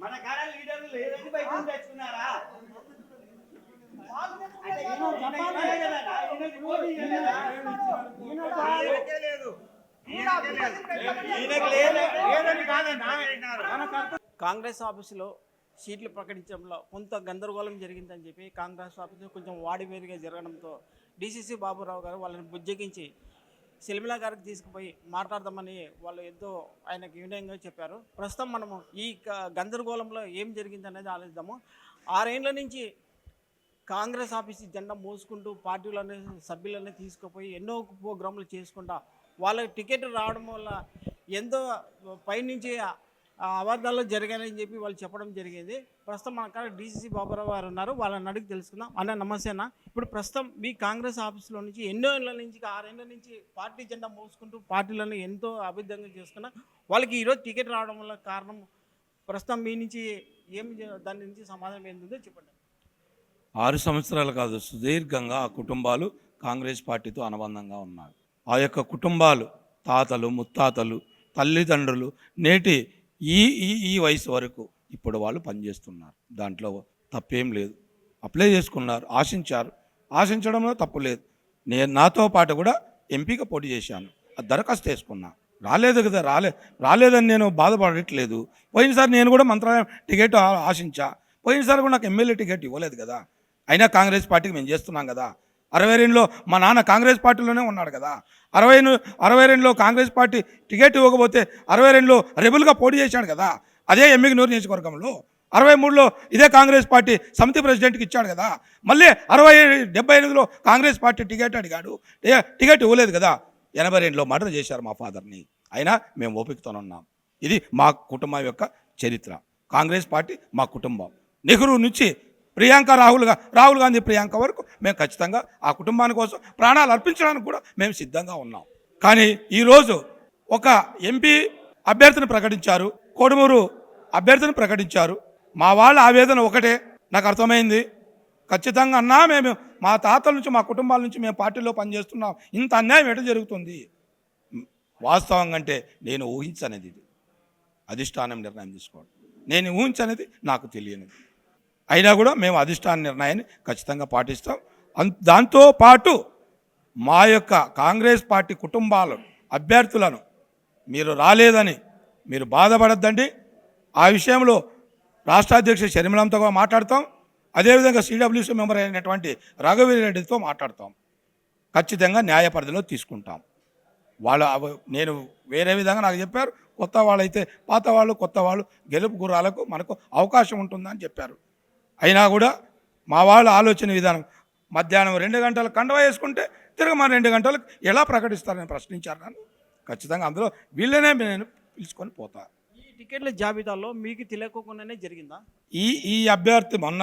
మన కాడ లీడర్లు బయట తెచ్చుకున్నారా? లేదని. కాంగ్రెస్ ఆఫీసులో సీట్లు ప్రకటించడంలో కొంత గందరగోళం జరిగిందని చెప్పి కాంగ్రెస్ ఆఫీస్ కొంచెం వాడివేరుగా జరగడంతో డీసీసీ బాబురావు గారు వాళ్ళని బుజ్జగించి శర్మిల గారికి తీసుకుపోయి మాట్లాడదామని వాళ్ళు ఎంతో ఆయనకు వినయంగా చెప్పారు. ప్రస్తుతం మనము ఈ క- గందరగోళంలో ఏం జరిగింది అనేది ఆలోచిద్దాము. ఆరేండ్ల నుంచి కాంగ్రెస్ ఆఫీస్ జెండా మోసుకుంటూ పార్టీలోని సభ్యులని తీసుకుపోయి ఎన్నో ప్రోగ్రాంలు చేసుకుంటా వాళ్ళకి టికెట్ రావడం వల్ల ఎంతో పైనుంచి అబద్ధాలు జరిగాయని చెప్పి వాళ్ళు చెప్పడం జరిగింది. ప్రస్తుతం మన కాడ డీసీసీ బాబురావు గారు ఉన్నారు. వాళ్ళని అడిగి తెలుసుకుందాం. అన్న నమస్తే అన్న. ఇప్పుడు ప్రస్తుతం మీ కాంగ్రెస్ ఆఫీస్లో నుంచి ఎన్నో ఏళ్ళ నుంచి ఆరేళ్ళ నుంచి పార్టీ జెండా మోసుకుంటూ పార్టీలను ఎంతో అభిద్ధంగా చేసుకున్నా వాళ్ళకి ఈరోజు టికెట్ రావడం వల్ల కారణం ప్రస్తుతం మీ నుంచి ఏమి దాని నుంచి సమాధానం ఏందో చెప్పండి. ఆరు సంవత్సరాలు కాదు సుదీర్ఘంగా ఆ కుటుంబాలు కాంగ్రెస్ పార్టీతో అనుబంధంగా ఉన్నారు ఆ యొక్క కుటుంబాలు తాతలు ముత్తాతలు తల్లిదండ్రులు నేటి ఈ ఈ ఈ వయసు వరకు ఇప్పుడు వాళ్ళు పనిచేస్తున్నారు. దాంట్లో తప్పేం లేదు. అప్లై చేసుకున్నారు ఆశించారు. ఆశించడంలో తప్పు లేదు. నేను నాతో పాటు కూడా ఎంపీగా పోటీ చేశాను. ఆ దరఖాస్తు వేసుకున్నా రాలేదు కదా రాలే రాలేదని నేను బాధపడట్లేదు. పోయినసారి నేను కూడా మంత్రాలయం టికెట్ ఆశించా. పోయినసారి కూడా నాకు ఎమ్మెల్యే టికెట్ ఇవ్వలేదు కదా. అయినా కాంగ్రెస్ పార్టీకి మేము చేస్తున్నాం కదా. అరవై రెండులో మా నాన్న కాంగ్రెస్ పార్టీలోనే ఉన్నాడు కదా. అరవై అరవై రెండులో కాంగ్రెస్ పార్టీ టికెట్ ఇవ్వకపోతే అరవై రెండులో రెబుల్గా పోటీ చేశాడు కదా. అదే ఎమ్మిగనూరు నియోజకవర్గంలో. అరవై మూడులో ఇదే కాంగ్రెస్ పార్టీ సమితి ప్రెసిడెంట్కి ఇచ్చాడు కదా. మళ్ళీ అరవై డెబ్బై ఎనిమిదిలో కాంగ్రెస్ పార్టీ టికెట్ అడిగాడు. ఏ- టికెట్ ఇవ్వలేదు కదా. ఎనభై రెండులో మర్డర్ చేశారు మా ఫాదర్ని. అయినా మేము ఓపికతోనే ఉన్నాం. ఇది మా కుటుంబం యొక్క చరిత్ర. కాంగ్రెస్ పార్టీ మా కుటుంబం. నెహ్రూ నుంచి ప్రియాంక రాహుల్ రాహుల్ గాంధీ ప్రియాంక వరకు మేము ఖచ్చితంగా ఆ కుటుంబాని కోసం ప్రాణాలు అర్పించడానికి కూడా మేము సిద్ధంగా ఉన్నాం. కానీ ఈరోజు ఒక ఎంపీ అభ్యర్థిని ప్రకటించారు. కోడుమూరు అభ్యర్థిని ప్రకటించారు. మా వాళ్ళ ఆవేదన ఒకటే నాకు అర్థమైంది. ఖచ్చితంగా అన్నా మేము మా తాతల నుంచి మా కుటుంబాల నుంచి మేము పార్టీలో పనిచేస్తున్నాం. ఇంత అన్యాయం ఎట జరుగుతుంది? వాస్తవం కంటే నేను ఊహించనేది ఇది. అధిష్టానం నిర్ణయం తీసుకోవడం. నేను ఊహించనేది నాకు తెలియనిది. అయినా కూడా మేము అధిష్టాన నిర్ణయాన్ని ఖచ్చితంగా పాటిస్తాం. అన్- దాంతో పాటు మా యొక్క కాంగ్రెస్ పార్టీ కుటుంబాలు అభ్యర్థులను మీరు రాలేదని మీరు బాధపడద్దండి. ఆ విషయంలో రాష్ట్ర అధ్యక్షుడు షర్మిలంతో కూడా మాట్లాడతాం. అదేవిధంగా సిడబ్ల్యూసీ మెంబర్ అయినటువంటి రఘువీర్ రెడ్డితో మాట్లాడతాం. ఖచ్చితంగా న్యాయ పరిధిలో తీసుకుంటాం. వాళ్ళ నేను వేరే విధంగా నాకు చెప్పారు. కొత్త వాళ్ళైతే పాత వాళ్ళు కొత్త వాళ్ళు గెలుపు గుర్రాలకు మనకు అవకాశం ఉంటుందని చెప్పారు. అయినా కూడా మా వాళ్ళ ఆలోచన విధానం మధ్యాహ్నం రెండు గంటలు కండవ వేసుకుంటే తిరగ మా రెండు గంటలకు ఎలా ప్రకటిస్తారని ప్రశ్నించారు నన్ను. ఖచ్చితంగా అందులో వీళ్ళనే నేను పిలుచుకొని పోతా. ఈ టికెట్ల జాబితాలో మీకు తెలియకోకుండానే జరిగిందా? ఈ ఈ అభ్యర్థి మొన్న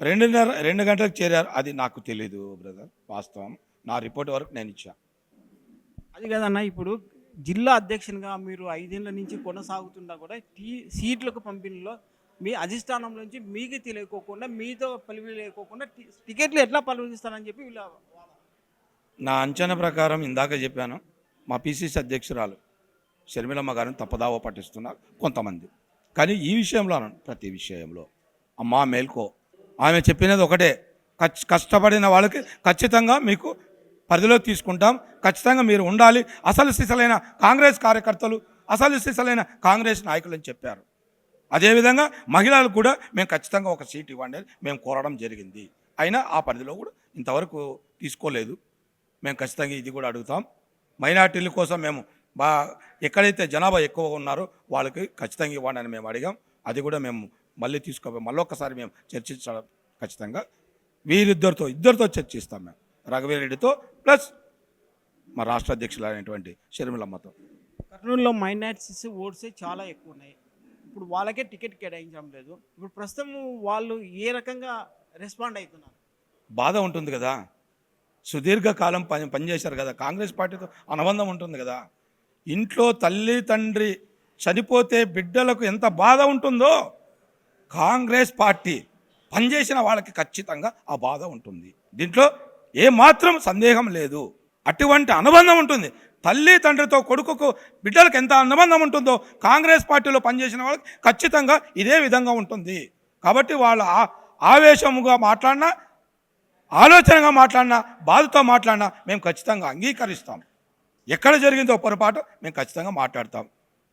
రెండున్నర రెండు గంటలకు చేరారు. అది నాకు తెలీదు బ్రదర్ వాస్తవం. నా రిపోర్ట్ వరకు నేను ఇచ్చా. అది కదన్నా ఇప్పుడు జిల్లా అధ్యక్షునిగా మీరు ఐదేళ్ళ నుంచి కొనసాగుతున్నా కూడా టీ సీట్లకు పంపిణీలో మీ అధిష్టానం నుంచి మీకు తెలియకోకుండా మీతో పలివి లేకోకుండా టికెట్లు ఎట్లా పలువిస్తారని చెప్పి వీళ్ళ నా అంచనా ప్రకారం ఇందాక చెప్పాను మా పిసిసి అధ్యక్షురాలు షర్మిలమ్మ గారిని తప్పదావ పట్టిస్తున్నారు కొంతమంది. కానీ ఈ విషయంలో ప్రతి విషయంలో అమ్మా మేల్కో ఆమె చెప్పినది ఒకటే కచ్ కష్టపడిన వాళ్ళకి ఖచ్చితంగా మీకు పరిధిలో తీసుకుంటాం ఖచ్చితంగా మీరు ఉండాలి. అసలు సిసలైన కాంగ్రెస్ కార్యకర్తలు అసలు సిసలైన కాంగ్రెస్ నాయకులు అని చెప్పారు. అదేవిధంగా మహిళలకు కూడా మేము ఖచ్చితంగా ఒక సీట్ ఇవ్వండి అని మేము కోరడం జరిగింది. అయినా ఆ పరిధిలో కూడా ఇంతవరకు తీసుకోలేదు. మేము ఖచ్చితంగా ఇది కూడా అడుగుతాం. మైనార్టీల కోసం మేము బా ఎక్కడైతే జనాభా ఎక్కువ ఉన్నారో వాళ్ళకి ఖచ్చితంగా ఇవ్వండి అని మేము అడిగాం. అది కూడా మేము మళ్ళీ తీసుకో మళ్ళొక్కసారి మేము చర్చించడం ఖచ్చితంగా వీరిద్దరితో ఇద్దరితో చర్చిస్తాం మేము. రఘువీర్ రెడ్డితో ప్లస్ మా రాష్ట్ర అధ్యక్షులైనటువంటి షర్మిలమ్మతో. కర్నూలులో మైనార్టీస్ ఓట్సే చాలా ఎక్కువ ఉన్నాయి. ఇప్పుడు వాళ్ళకే టికెట్ కేటాయించడం లేదు. ఇప్పుడు ప్రస్తుతం వాళ్ళు ఏ రకంగా రెస్పాండ్ అవుతున్నారు? బాధ ఉంటుంది కదా. సుదీర్ఘకాలం పని పనిచేశారు కదా. కాంగ్రెస్ పార్టీతో అనుబంధం ఉంటుంది కదా. ఇంట్లో తల్లి తండ్రి చనిపోతే బిడ్డలకు ఎంత బాధ ఉంటుందో కాంగ్రెస్ పార్టీ పనిచేసిన వాళ్ళకి ఖచ్చితంగా ఆ బాధ ఉంటుంది. దీంట్లో ఏమాత్రం సందేహం లేదు. అటువంటి అనుబంధం ఉంటుంది. తల్లి తండ్రితో కొడుకుకు బిడ్డలకు ఎంత అనుబంధం ఉంటుందో కాంగ్రెస్ పార్టీలో పనిచేసిన వాళ్ళకి ఖచ్చితంగా ఇదే విధంగా ఉంటుంది. కాబట్టి వాళ్ళ ఆ- ఆవేశముగా మాట్లాడినా ఆలోచనగా మాట్లాడినా బాధతో మాట్లాడినా మేము ఖచ్చితంగా అంగీకరిస్తాం. ఎక్కడ జరిగిందో పొరపాటు మేము ఖచ్చితంగా మాట్లాడతాం.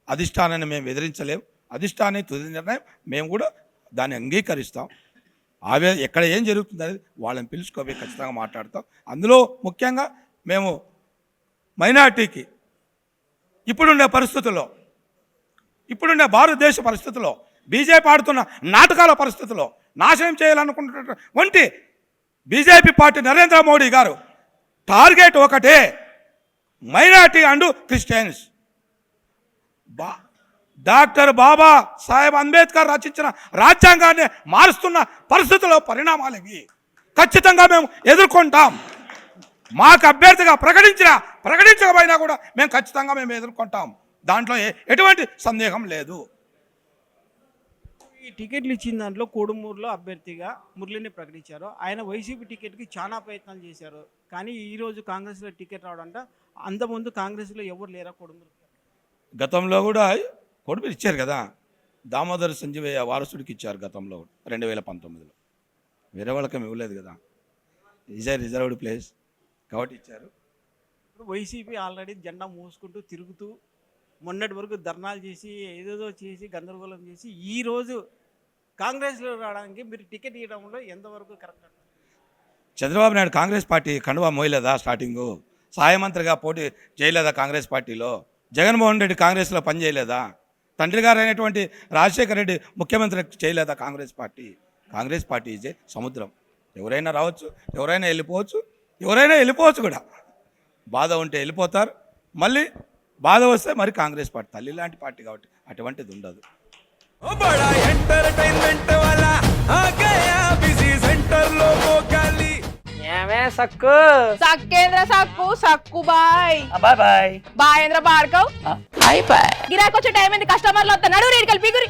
అధిష్టానాన్ని మేము ఎదిరించలేము అధిష్టాన్ని తుది నిర్ణయం మేము కూడా దాన్ని అంగీకరిస్తాం. ఆవే ఎక్కడ ఏం జరుగుతుంది అనేది వాళ్ళని పిలుచుకోపోయి ఖచ్చితంగా మాట్లాడతాం. అందులో ముఖ్యంగా మేము మైనార్టీకి ఇప్పుడుండే పరిస్థితుల్లో ఇప్పుడున్న భారతదేశ పరిస్థితుల్లో బీజేపీ ఆడుతున్న నాటకాల పరిస్థితుల్లో నాశనం చేయాలనుకుంటున్నటువంటి BJP party Narendra Modi garu target ఒకటే మైనార్టీ అండ్ క్రిస్టియన్స్. బా డాక్టర్ బాబా సాహెబ్ అంబేద్కర్ రచించిన రాజ్యాంగాన్ని మారుస్తున్న పరిస్థితుల్లో పరిణామాలు ఇవి ఖచ్చితంగా మేము ఎదుర్కొంటాం. మాకు అభ్యర్థిగా ప్రకటించిన ప్రకటించకపోయినా కూడా మేము ఖచ్చితంగా మేము ఎదుర్కొంటాం. దాంట్లో ఎటువంటి సందేహం లేదు. ఈ టికెట్లు ఇచ్చిన దాంట్లో కోడుమూరులో అభ్యర్థిగా మురళిని ప్రకటించారు. ఆయన వైసీపీ టికెట్కి చాలా ప్రయత్నాలు చేశారు. కానీ ఈరోజు కాంగ్రెస్లో టికెట్ రావడంట. అంతకుముందు కాంగ్రెస్లో ఎవరు లేరా కోడుమూరు? గతంలో కూడా కొడుకు ఇచ్చారు కదా. దామోదర సంజీవయ్య వారసుడికి ఇచ్చారు గతంలో రెండు వేల పంతొమ్మిదిలో. వేరే వాళ్ళకి ఏమి ఇవ్వలేదు కదా. ఈజ్ రిజర్వ్డ్ ప్లేస్ కాబట్టి ఇచ్చారు. వైసీపీ ఆల్రెడీ జెండా మోసుకుంటూ తిరుగుతూ మొన్నటి వరకు ధర్నాలు చేసి ఏదేదో చేసి గందరగోళం చేసి ఈ రోజు కాంగ్రెస్లో రావడానికి మీరు టికెట్ ఇవ్వడంలో ఎంతవరకు కరెక్ట్ చంద్రబాబు నాయుడు కాంగ్రెస్ పార్టీ కండువా మోయలేదా స్టార్టింగు? సహాయమంత్రిగా పోటీ చేయలేదా కాంగ్రెస్ పార్టీలో? జగన్మోహన్ రెడ్డి కాంగ్రెస్లో పనిచేయలేదా తండ్రి గారు అయినటువంటి రాజశేఖర రెడ్డి ముఖ్యమంత్రి చేయలేదా కాంగ్రెస్ పార్టీ? కాంగ్రెస్ పార్టీ ఇజే సముద్రం. ఎవరైనా రావచ్చు ఎవరైనా వెళ్ళిపోవచ్చు ఎవరైనా వెళ్ళిపోవచ్చు కూడా. బాధ ఉంటే వెళ్ళిపోతారు. మళ్ళీ బాధ వస్తే మరి కాంగ్రెస్ పార్టీ తల్లి లాంటి పార్టీ కాబట్టి అటువంటిది ఉండదు. ఏమే సక్కు? సక్కేంద్ర సక్కు సక్కు బాయ్. బాయ్ బాయ్. బాయేంద్ర భార్గవ్ బాయ్ బాయ్. గిరాకొచ్చే టైం ఏంది? కస్టమర్లు వద్ద నడువు రేడికల్ పిగురి